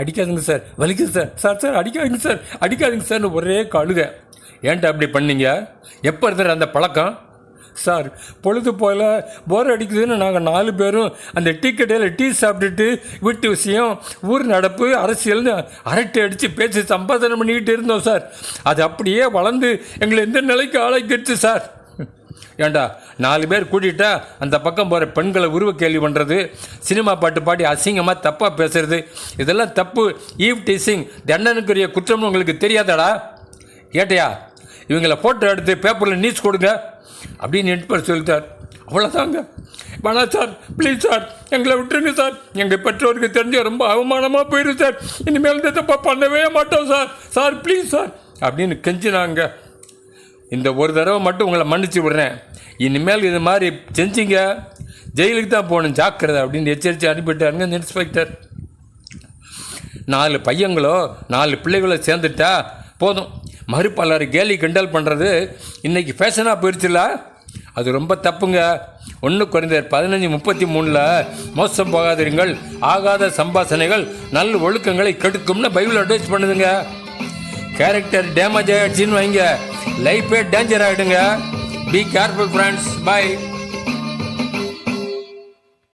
அடிக்காதுங்க sir. வலிக்குது sir. Sir sir அடிக்காதுங்க sir. அடிக்காதுங்க சார்னு ஒரே கழுக ஏன்டா அப்படி பண்ணீங்க? எப்போ இருந்த அந்த பழக்கம்? சார் பொழுது போல் போர் அடிக்குதுன்னு நாங்கள் நாலு பேரும் அந்த டீ கடையில் டீ சாப்பிட்டுட்டு வீட்டு விஷயம் ஊர் நடப்பு அரசியல்னு அரட்டை அடித்து பேச்சு சம்பாதனை பண்ணிக்கிட்டு இருந்தோம் சார். அது அப்படியே வளர்ந்து எங்களை எந்த நிலைக்கு ஆளாக்கிடுச்சு சார். ஏண்டா நாலு பேர் கூட்டிட்டா அந்த பக்கம் போகிற பெண்களை உருவ கேள்வி பண்ணுறது சினிமா பாட்டு பாடி அசிங்கமாக தப்பாக பேசுறது இதெல்லாம் தப்பு. ஈவ் டீசிங் தண்டனுக்குரிய குற்றம்னு உங்களுக்கு தெரியாதாடா? ஏட்டையா இவங்களை ஃபோட்டோ எடுத்து பேப்பரில் நியூஸ் கொடுங்க. அப்படின்னு நெட்பர் சொல்லிட்டார். அவ்வளோதாங்க வேணாம் சார் ப்ளீஸ் சார் எங்களை விட்டுருங்க சார் எங்கள் பெற்றோருக்கு தெரிஞ்ச ரொம்ப அவமானமாக போயிடும் சார் இனிமேல் இந்த தப்பா பண்ணவே மாட்டோம் சார் சார் ப்ளீஸ் சார் அப்படின்னு கெஞ்சினாங்க. இந்த ஒரு தடவை மட்டும் உங்களை மன்னிச்சு விடுறேன். இனிமேல் இது மாதிரி செஞ்சிங்க. ஜெயிலுக்கு தான் போகணும் ஜாக்கிரதை அப்படின்னு எச்சரித்து அனுப்பிட்டாருங்க இந்த இன்ஸ்பெக்டர் நாலு பையங்களோ நாலு பிள்ளைகளோ சேர்ந்துட்டா போதும். மறுப்பாளர் கேலி கிண்டல் பண்ணுறது இன்றைக்கி ஃபேஷனாக போயிடுச்சுல அது ரொம்ப தப்புங்க. ஒன்று குறைந்த பதினஞ்சு முப்பத்தி மூணில் மோசம் போகாதீர்கள். ஆகாத சம்பாசனைகள் நல்ல ஒழுக்கங்களை கெடுக்கும்னு பைபிள் அட்வைஸ் பண்ணுதுங்க. கேரக்டர் டேமேஜ் ஆகிடுச்சின்னு வைங்க. லைஃபே டேஞ்சர் ஆகிடுங்க பி கேர்ஃபுல் ஃப்ரெண்ட்ஸ் பை